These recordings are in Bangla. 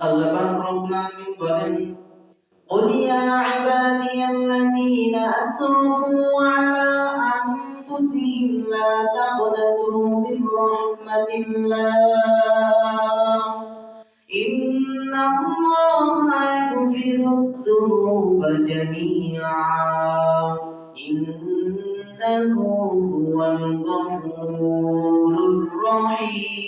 আল্লাহ পাক রব্বুল আলামিন বলেন قل يا عبادي الذين أسرفوا على أنفسهم لا تقنطوا من رحمة الله إن الله يغفر الذنوب جميعا إنه هو الغفور الرحيم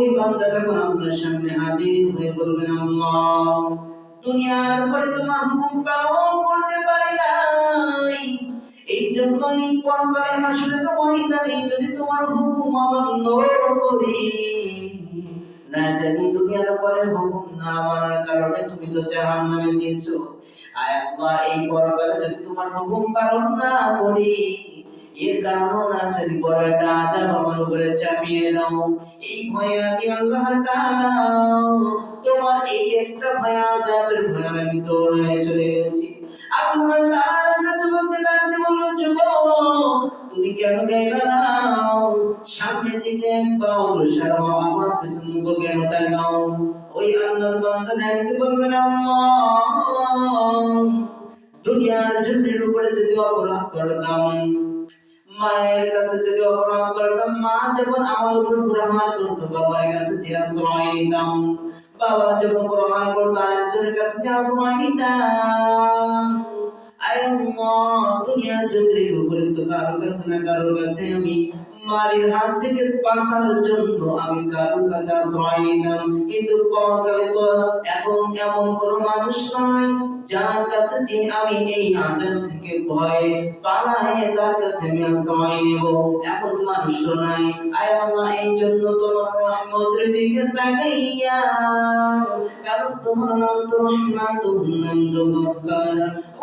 ওই বান্দা তখন আপনার সামনে হাজির হয়ে বলবেন, আল্লাহ, দুনিয়ার পরে তোমার হুকুম পালন করতে পারি নাই। এই জন্যই পরকালে হাসরের ময়দানে যদি তোমার হুকুম অমান্য করি, না জানি দুনিয়ার পরে হুকুম না মানার কারণে তুমি তো জাহান্নামে দিয়েছ আয় আল্লাহ এই পরকালে যদি তোমার হুকুম পালন না করি এর কারণ না যদি বড় একটা আযাব আমার উপরে চাপিয়ে দাও। এই ভয়ে আমি আল্লাহ তাআলা, তোমার এই একটা ভয়, আযাবের ভয়ে আমি দৌড়ে চলে গেছি। আল্লাহ তাআলার কাছে বলতে লাগতে বলল যুবক, তুমি কেন গাইলা নাও সামনের দিকে অগ্রসর হও আমার পিছন মুখ কেন তাকাও? ওই আল্লাহর বান্দা ডাকতে বলবেন আল্লাহ, দুনিয়ার জমির উপরে যদি অপরাধ করতাম মায়ের কাছে যদি অপরাধ করতাম মা যখন আমার উপর প্রহার করতো, বাবার কাছে যে আশ্রয় নিতাম, বাবা যখন প্রহার করতো, আরেকজনের কাছে যে আশ্রয় নিতাম। আয় দুনিয়ার জমির উপরে তো কারও কাছে না কারও কাছে আমি মারির হাত থেকে বাঁচার জন্য আমি কারোর কাছে আশ্রয় নিতাম কিন্তু পরকালে তো এখন এমন কোনো মানুষ নাই, যার কাছে যে আমি এই আজাব থেকে ভয়ে পালায়ে তার কাছে আমি আশ্রয় নেব। এখন মানুষ নাই। আয় আল্লাহ, এই জন্য তোমার রহমতের দিকে তাকাইয়া। কারণ তোমার নাম তো রহমান তোমার নাম তো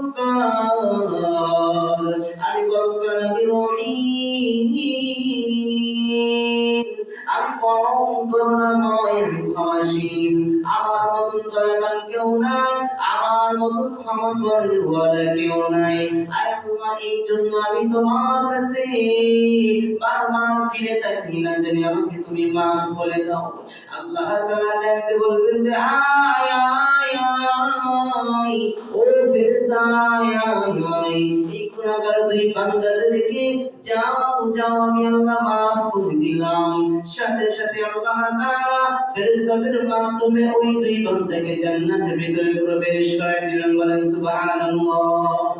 الصفا আমি তোমার কাছে বারবার ফিরে থাকি না জানি আমাকে তুমি মাফ করে দাও। আল্লাহ তাআলা ডাকতে বলবেন যে, আয় আয় আয়, ও ফেরেশতা, আয় আয় এই গুনাহগার দুই বান্দাদেরকে যাও যাও, আমি আল্লাহ মাফ করে দিলাম। সাথে সাথে আল্লাহ তাআলা ফেরেশতাদের মাধ্যমে ওই দুই বান্দাকে জান্নাতের ভিতরে প্রবেশ করে দিলেন। বলেন, সুবহানাল্লাহ।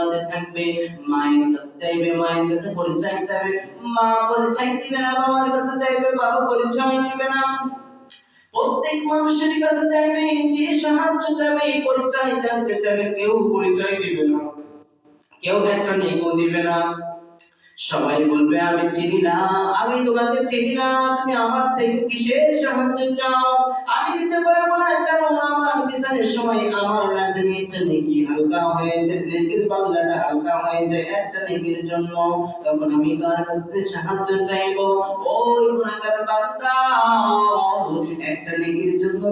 থাকবে, মায়ের কাছে চাইবে, মায়ের কাছে পরিচয় চাইবে, মা পরিচয় দিবে না, বাবার কাছে চাইবে, বাবা পরিচয় দিবে না। প্রত্যেক মানুষের কাছে চাইবে, যে সাহায্য চাইবে পরিচয় জানতে চাইবে, কেউ পরিচয় দিবে না। কেউ একটা নেকো দিবে না। সবাই বলবে, আমি চিনি না। আমি তোমাকে চিনি না। তুমি আমার থেকে কিসের সাহায্য চাও? আমি দিতে পারব না। কারণ আমার পিছনে সময় আমার লাজমি একটা নেকি হালকা হয়েছে। নেকির পাল্লাটা হালকা হয়েছে একটা নেকির জন্য। তখন আমি কার কাছ থেকে সাহায্য চাইব? ওই গুণাগার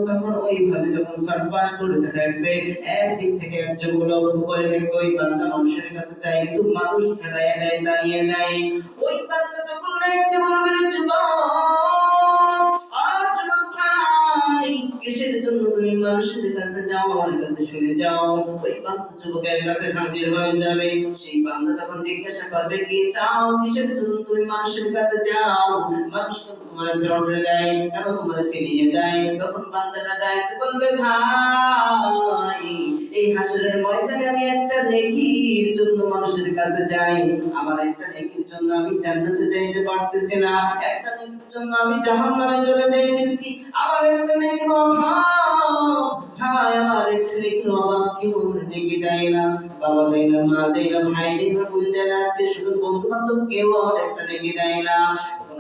তখন ওইভাবে যখন সার্ভার করে থাকবে, একদিক থেকে একজন লক্ষ্য করে দেখবে, ওই বান্দা মানুষের কাছে চাই কিন্তু মানুষ দাঁড়িয়ে দেয় দাঁড়িয়ে দেয় ওই বান্দা তখন দেখতে বলবে যুবক! ভাই কিসের জন্য তুমি মানুষের কাছে যাও, আমার কাছে শুনে যাও। ওই বান্ধব যুবকের কাছে হাজির হয়ে যাবে। সেই বান্ধব তখন জিজ্ঞাসা করবে, কি চাও? কিসের জন্য তুমি মানুষের কাছে যাও? মানুষ তো তোমার ফেরত দেয় কেন তোমার ফিরিয়ে দেয়। তখন বান্দাটা ডাকতে বলবে, ভাই এই হাসরের ময়দানে আমি একটা নেকির জন্য মানুষের কাছে যাই। আমার একটা নেকির জন্য আমি জান্নাতে যাইতে পারতেছি না। একটা নেকির জন্য আমি জাহান্নামে চলে যাইতেছি। আমার একটা নেকির অভাব। ভাই, আমার একটা নেকির অভাব কেউ নেকি দেয় না। বাবা দেয় না, মা দেয় না, ভাই দেয় না, বোন দেয় না, আত্মীয় বন্ধু বান্ধব কেউ আমার একটা নেকি দেয় না।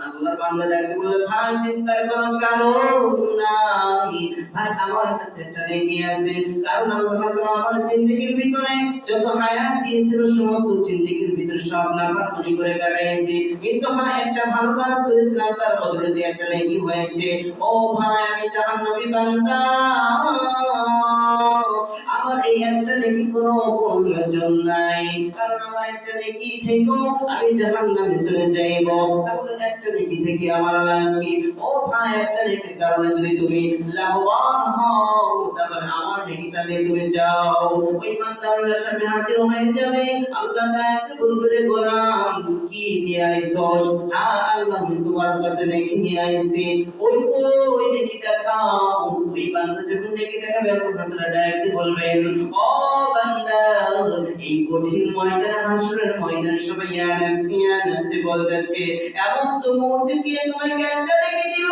আল্লাহর বান্দা ডাকে বলে ভাই, চিন্তার কোনো কারণ নাই। ভাই, আমার কাছে একটা নেকি আছে। কারণ আল্লাহ তাআলা আমার জিন্দেগির ভিতরে যত হায়াত দিয়েছিল, সমস্ত জিন্দেগির সব নাফরমানি করে কাটাইছি কিন্তু হ্যাঁ একটা ভালো কাজ করেছিলাম, তার বদলে একটা নেকি হয়েছে। ও ভাই, আমি জাহান্নামী বান্দা। আমার এই একটা নেকি কোনো প্রয়োজন নাই। কারণ আমার একটা নেকি থেকেও আমি জাহান্নামে চলে যাইব। তাহলে একটা নেকি থেকে আমার লাভ কি? ও ভাই, একটা নেকির কারণে যদি তুমি লাভবান হও, তাহলে আমার নেকিটা নিয়ে তুমি যাও ওই বান্দা আল্লাহর সামনে হাজির হয়ে যাবে। আল্লাহ ডাকতে বলবে রে গোলাম কি নিয়ে আইছস আল্লাহ তোমার কাছে নেকি নিয়ে আইছি। ওই ওই নেকিটা খাও ওই বান্দা যখন নেকি দেখাবে আল্লাহ তাআলা ডাকতে বলবেন ও বান্দা, এই কঠিন ময়দানে, হাসরের ময়দান সবাই ইয়া নাফসি বলতেছে, এমন তো মুহূর্তে কে তোমাকে একটা ডেকে দিল?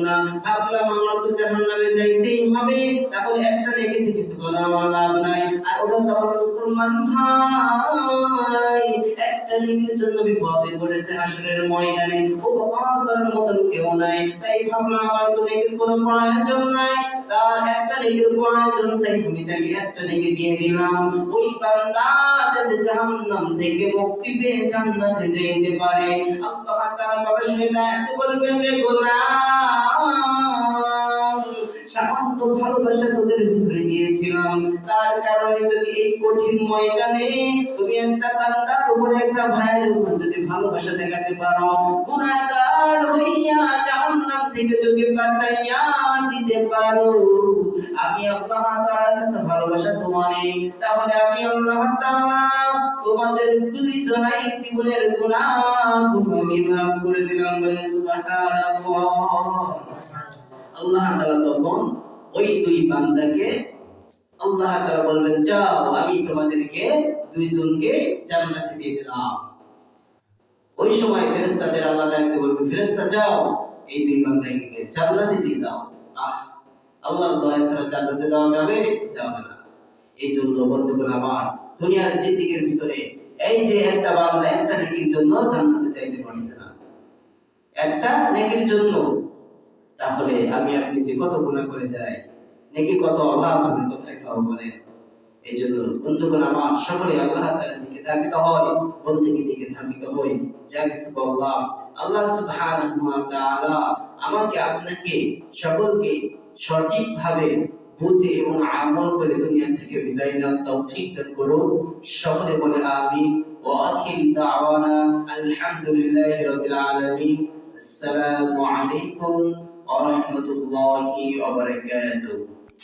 গুণা ভাবলাম আমার তো জাহান্নামে যাইতেই হবে। তাহলে একটা নেকি থেকে তো কোনো লাভ নাই। ওটা তো আমার মুসলমান ভাই। একটা নেকির জন্য বিপদে পড়েছে হাসরের ময়দানে। ও বাবা মতন কেউ নাই। তাই ভাবলাম, আমার তো নেকির কোনো প্রয়োজন নাই। তার একটা নেকির প্রয়োজন, তাই আমি তাকে একটা নেকি দিয়ে দিলাম। ওই বান্দা যাতে জাহান্নাম থেকে মুক্তি পেয়ে জান্নাতে যেতে পারে। আল্লাহ তাআলা বাবা বলবেন রে গোলাম! সামান্য ভালোবাসা তোদের ভিতরে দিয়েছিলাম তার কারণে যদি এই কঠিন ময়দানে তুমি একটা বান্দার উপরে একটা ভাইয়ের উপর যদি ভালোবাসা দেখাতে পারো গুনাহগার হইয়া জাহান্নাম থেকে যদি বাঁচাইয়া দিতে পারো, আমি আল্লাহ তাআলার কাছে ভালোবাসা তোমারে। তাহলে আমি আল্লাহ তাআলা তোমাদের দুই জনাই জীবনের আমি মাফ করে দিলাম সুবহানাল্লাহ। আল্লাহ তাআলা তখন ওই দুই বান্দাকে আল্লাহ তাআলা বলবেন, যাও, আমি তোমাদেরকে দুইজনকে জান্নাতে দিয়ে দিলাম। ওই সময় ফেরেশতাদের আল্লাহ বলবে ফেরেশতা, যাও, এই দুই বান্দাকে জান্নাতে দিয়ে দাও। আহ, আল্লাহর দয়া জান্নাতে যাওয়া যাবে যাবে না। এই জন্য বন্ধুগণ আমার, দুনিয়ার ভিতরে এই যে একটা বান্দা একটা নেকির জন্য জান্নাতে চাইতে পারছে না। একটা নেকির জন্য তাহলে আমি আপনি যে কত গুণা করে যাই, নাকি কত অভাব আমি কোথায় পাবো বলে? এই জন্য বন্ধুগণ আমার সকলে আল্লাহ তাআলার দিকে ধাবিত হয় বন্ধুকে দিকে ধাবিত যা কিছু বললাম, আল্লাহ আমাকে আপনাকে সকলকে সঠিকভাবে বুঝে এবং আমল করে দুনিয়া থেকে বিদায় নেওয়ার তৌফিক দান করুন। সকলে বলে আখিরি দাওয়ানা আলহামদুলিল্লাহি রাব্বিল আলামিন। আসসালামু আলাইকুম ورحمة الله وبركاته